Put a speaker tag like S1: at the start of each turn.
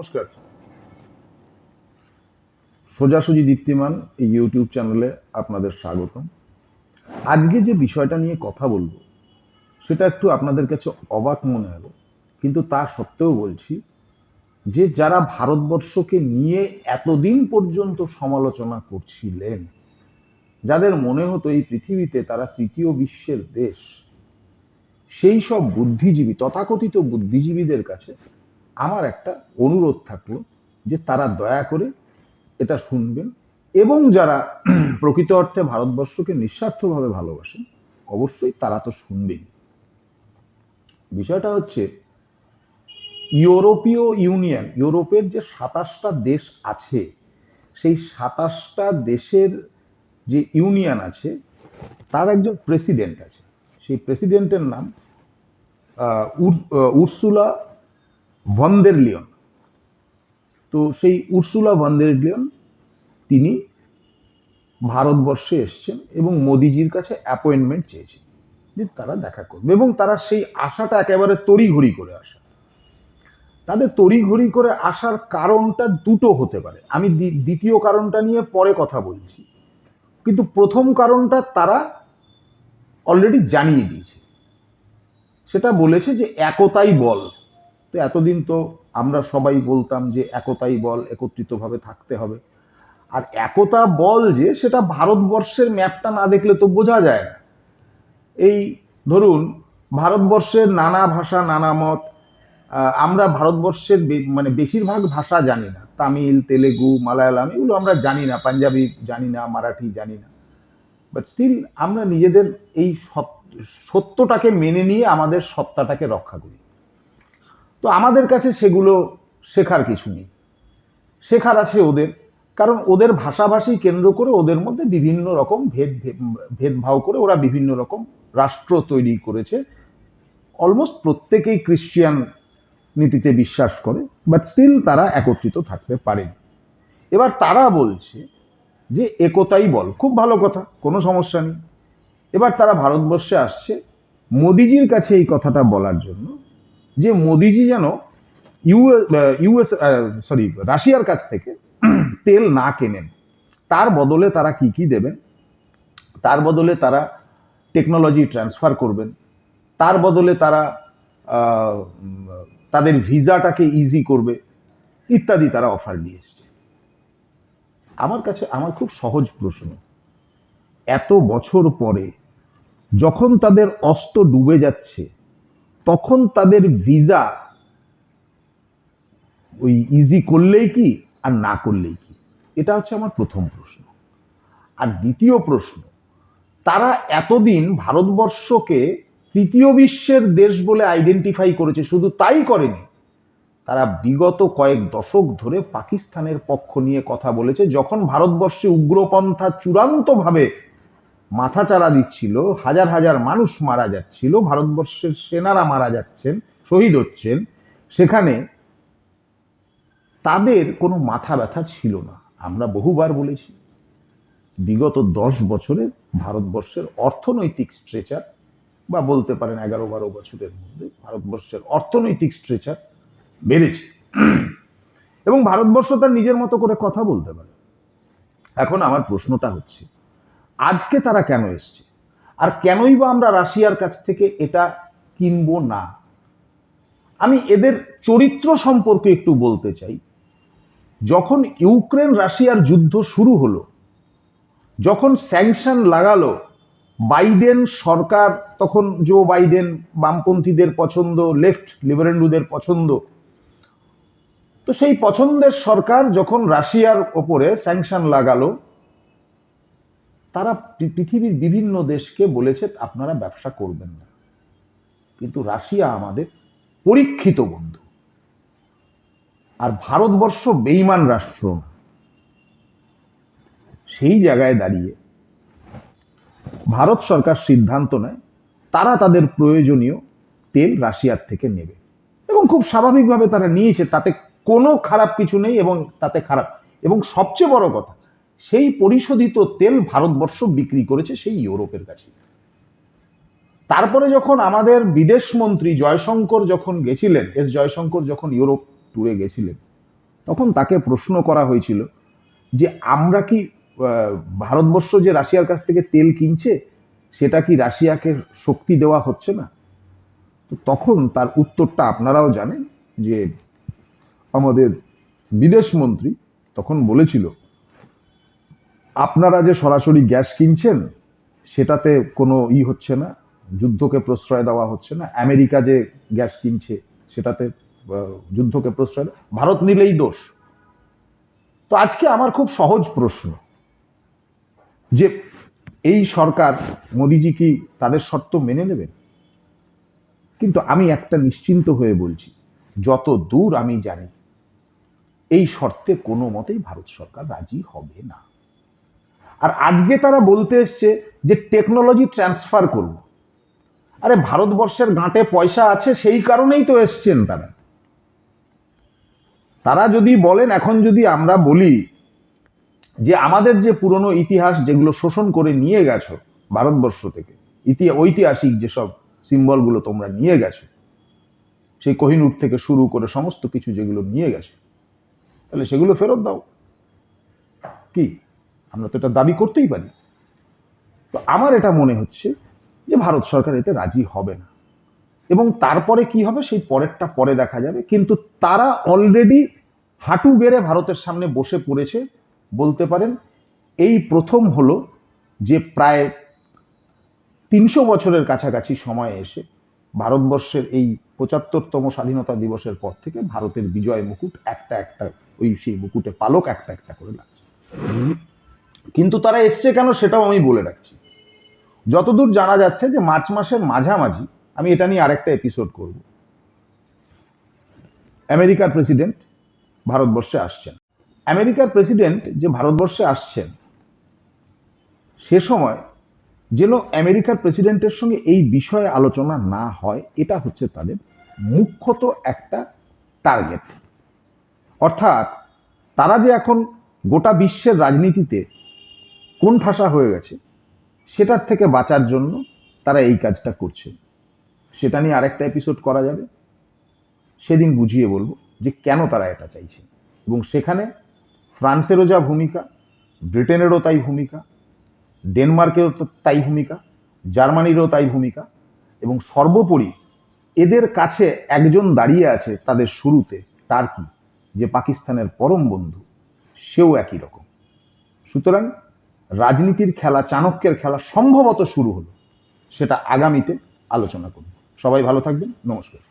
S1: নমস্কার। সোজাসুজি দীপ্তিমান এই ইউটিউব চ্যানেলে আপনাদের স্বাগতম। আজকে যে বিষয়টা নিয়ে কথা বলব, সেটা একটু আপনাদের কাছে অবাক মনে হলো, কিন্তু তা সত্ত্বেও বলছি যে যারা ভারতবর্ষকে নিয়ে এতদিন পর্যন্ত সমালোচনা করছিলেন, যাদের মনে হতো এই পৃথিবীতে তারা তৃতীয় বিশ্বের দেশ, সেই সব বুদ্ধিজীবী, তথাকথিত বুদ্ধিজীবীদের কাছে আমার একটা অনুরোধ থাকল যে তারা দয়া করে এটা শুনবেন এবং যারা প্রকৃত অর্থে ভারতবর্ষকে নিঃস্বার্থভাবে ভালোবাসেন অবশ্যই তারা তো শুনবেন। বিষয়টা হচ্ছে ইউরোপীয় ইউনিয়ন, ইউরোপের যে সাতাশটা দেশ আছে, সেই সাতাশটা দেশের যে ইউনিয়ন আছে, তার একজন প্রেসিডেন্ট আছে। সেই প্রেসিডেন্টের নাম উর- উর্সুলা ভন্দের লিওন তো সেই উর্সুলা ভন্দের লিওন তিনি ভারতবর্ষে এসছেন এবং মোদিজির কাছে অ্যাপয়েন্টমেন্ট চেয়েছেন যে তারা দেখা করবে এবং তারা সেই আশাটা একেবারে তড়িঘড়ি করে আসা। তাদের তড়িঘড়ি করে আসার কারণটা দুটো হতে পারে। আমি দ্বিতীয় কারণটা নিয়ে পরে কথা বলছি। কিন্তু প্রথম কারণটা তারা অলরেডি জানিয়ে দিয়েছে। সেটা বলেছে যে একতাই বল। তো এতদিন তো আমরা সবাই বলতাম যে একতাই বল, একত্রিতভাবে থাকতে হবে। আর একতা বল যে সেটা ভারতবর্ষের ম্যাপটা না দেখলে তো বোঝা যায় না। এই ধরুন, ভারতবর্ষের নানা ভাষা, নানা মত আমরা ভারতবর্ষের মানে বেশিরভাগ ভাষা জানি না। তামিল, তেলেগু, মালায়ালাম এগুলো আমরা জানি না, পাঞ্জাবি জানি না, মারাঠি জানি না। বাট স্টিল আমরা নিজেদের এই সত- সত্যটাকে মেনে নিয়ে আমাদের সত্তাটাকে রক্ষা করি। তো আমাদের কাছে সেগুলো শেখার কিছু নেই। শেখার আছে ওদের, কারণ ওদের ভাষাভাষী কেন্দ্র করে ওদের মধ্যে বিভিন্ন রকম ভেদ, ভেদ- ভেদভাব করে ওরা বিভিন্ন রকম রাষ্ট্র তৈরি করেছে। অলমোস্ট প্রত্যেকেই ক্রিশ্চিয়ান নীতিতে বিশ্বাস করে বাট স্টিল তারা একত্রিত থাকতে পারেন এবার তারা বলছে যে একতাই বল, খুব ভালো কথা, কোনো সমস্যা নেই। এবার তারা ভারতবর্ষে আসছে, মোদিজির কাছে এই কথাটা বলার জন্য যে মোদিজি যেন ইউএস ইউএস সরি রাশিয়ার কাছ থেকে তেল না কেনেন। তার বদলে তারা কি কি দেবেন? তার বদলে তারা টেকনোলজি ট্রান্সফার করবেন। তার বদলে তারা তাদের ভিসাটাকে ইজি করবে, ইত্যাদি তারা অফার দিয়ে এসছে। আমার কাছে, আমার খুব সহজ প্রশ্ন, এত বছর পরে যখন তাদের অস্ত ডুবে যাচ্ছে তখন তাদের ভিসা ওই ইজি করলেই কি আর না করলেই কি? এটা হচ্ছে আমার প্রথম প্রশ্ন। আর দ্বিতীয় প্রশ্ন, তারা এতদিন ভারতবর্ষকে তৃতীয় বিশ্বের দেশ বলে আইডেন্টিফাই করেছে, শুধু তাই করেনি, তারা বিগত কয়েক দশক ধরে পাকিস্তানের পক্ষ নিয়ে কথা বলেছে, যখন ভারতবর্ষে উগ্রপন্থা চূড়ান্তভাবে মাথাচাড়া দিচ্ছিল, হাজার হাজার মানুষ মারা যাচ্ছিল, ভারতবর্ষের সেনারা মারা যাচ্ছেন, শহীদ হচ্ছেন। সেখানে তাদের কোনো মাথা ব্যথা ছিল না। আমরা বহুবার বলেছি, বিগত দশ বছরে ভারতবর্ষের অর্থনৈতিক স্ট্রেচার বা বলতে পারেন এগারো বারো বছরের মধ্যে ভারতবর্ষের অর্থনৈতিক স্ট্রেচার বেড়েছে। এবং ভারতবর্ষ তার নিজের মতো করে কথা বলতে পারে। এখন আমার প্রশ্নটা হচ্ছে আজকে তারা কেন এসছে? আর কেনই বা আমরা রাশিয়ার কাছ থেকে এটা কিনবো না? আমি এদের চরিত্র সম্পর্কে একটু বলতে চাই। যখন ইউক্রেন রাশিয়ার যুদ্ধ শুরু হলো, যখন স্যাংশন লাগালো, বাইডেন সরকার, তখন জো বাইডেন বামপন্থীদের পছন্দ, লেফট লিবারেন্ডুদের পছন্দ, তো সেই পছন্দের সরকার যখন রাশিয়ার ওপরে স্যাংশন লাগালো তারা পৃথিবীর বিভিন্ন দেশকে বলেছে আপনারা ব্যবসা করবেন না। কিন্তু রাশিয়া আমাদের পরীক্ষিত বন্ধু। আর ভারতবর্ষ বেইমান রাষ্ট্র। সেই জায়গায় দাঁড়িয়ে ভারত সরকার সিদ্ধান্ত নেয়, তারা তাদের প্রয়োজনীয় তেল রাশিয়ার থেকে নেবে। এবং খুব স্বাভাবিকভাবে তারা নিয়েছে, তাতে কোনো খারাপ কিছু নেই এবং তাতে খারাপ। এবং সবচেয়ে বড় কথা সেই পরিশোধিত তেল ভারতবর্ষ বিক্রি করেছে সেই ইউরোপের কাছে। তারপরে যখন আমাদের বিদেশ মন্ত্রী জয়শঙ্কর যখন গেছিলেন, এস জয়শঙ্কর যখন ইউরোপ ট্যুরে গেছিলেন, তখন তাকে প্রশ্ন করা হয়েছিল যে, আমরা কি ভারতবর্ষ যে রাশিয়ার কাছ থেকে তেল কিনছে, সেটা কি রাশিয়াকে শক্তি দেওয়া হচ্ছে না? তো তখন তার উত্তরটা আপনারাও জানেন যে, আমাদের বিদেশ মন্ত্রী তখন বলেছিল আপনারা যে সরাসরি গ্যাস কিনছেন, সেটাতে কোনো ই হচ্ছে না, যুদ্ধকে প্রশ্রয় দেওয়া হচ্ছে না। আমেরিকা যে গ্যাস কিনছে, সেটাতে যুদ্ধকে প্রশ্রয় ভারত নিলেই দোষ। তো আজকে আমার খুব সহজ প্রশ্ন, যে এই সরকার, মোদিজি কি তাদের শর্ত মেনে নেবেন? কিন্তু আমি একটা নিশ্চিন্ত হয়ে বলছি, যত দূর আমি জানি, এই শর্তে কোনো মতেই ভারত সরকার রাজি হবে না। আর আজকে তারা বলতে এসছে যে টেকনোলজি ট্রান্সফার করব। আরে ভারতবর্ষের গাঁটে পয়সা আছে, সেই কারণেই তো এসছেন তারা। তারা যদি বলেন, এখন যদি আমরা বলি যে আমাদের যে পুরনো ইতিহাস যেগুলো শোষণ করে নিয়ে গেছো ভারতবর্ষ থেকে, ইতি, ঐতিহাসিক যেসব সিম্বলগুলো তোমরা নিয়ে গেছো, সেই কোহিনুর থেকে শুরু করে সমস্ত কিছু যেগুলো নিয়ে গেছো, তাহলে সেগুলো ফেরত দাও। কি? আমরা তো এটা দাবি করতেই পারি। তো আমার এটা মনে হচ্ছে যে ভারত সরকার এতে রাজি হবে না। এবং তারপরে কি হবে সেই পরেরটা পরে দেখা যাবে। কিন্তু তারা অলরেডি হাঁটু গেড়ে ভারতের সামনে বসে পড়েছে বলতে পারেন। এই প্রথম হলো যে প্রায় তিনশো বছরের কাছাকাছি সময়ে এসে ভারতবর্ষের এই পঁচাত্তরতম স্বাধীনতা দিবসের পর থেকে ভারতের বিজয় মুকুট একটা একটা, ওই সেই মুকুটে পালক একটা একটা করে লাগছে। কিন্তু তারা এসছে কেন সেটাও আমি বলে রাখছি। যতদূর জানা যাচ্ছে যে মার্চ মাসের মাঝামাঝি আমি এটা নিয়ে আরেকটা এপিসোড করব। আমেরিকার প্রেসিডেন্ট ভারতবর্ষে আসছেন। আমেরিকার প্রেসিডেন্ট যে ভারতবর্ষে আসছেন, সে সময় যেন আমেরিকার প্রেসিডেন্টের সঙ্গে এই বিষয়ে আলোচনা না হয়, এটা হচ্ছে তাদের মুখ্যত একটা টার্গেট অর্থাৎ তারা যে এখন গোটা বিশ্বের রাজনীতিতে কোন ঠাসা হয়ে গেছে, সেটার থেকে বাঁচার জন্য তারা এই কাজটা করছে। সেটা নিয়ে আরেকটা এপিসোড করা যাবে। সেদিন বুঝিয়ে বলব যে কেন তারা এটা চাইছে। এবং সেখানে ফ্রান্সেরও যা ভূমিকা, ব্রিটেনেরও তাই ভূমিকা, ডেনমার্কেরও তাই ভূমিকা, জার্মানিরও তাই ভূমিকা, এবং সর্বোপরি এদের কাছে একজন দাঁড়িয়ে আছে তাদের শুরুতে, টার্কি, যে পাকিস্তানের পরম বন্ধু, সেও একই রকম। সুতরাং রাজনীতির খেলা, চাণক্যের খেলা সম্ভবত শুরু হলো। সেটা আগামীতে আলোচনা করব। সবাই ভালো থাকবেন। নমস্কার।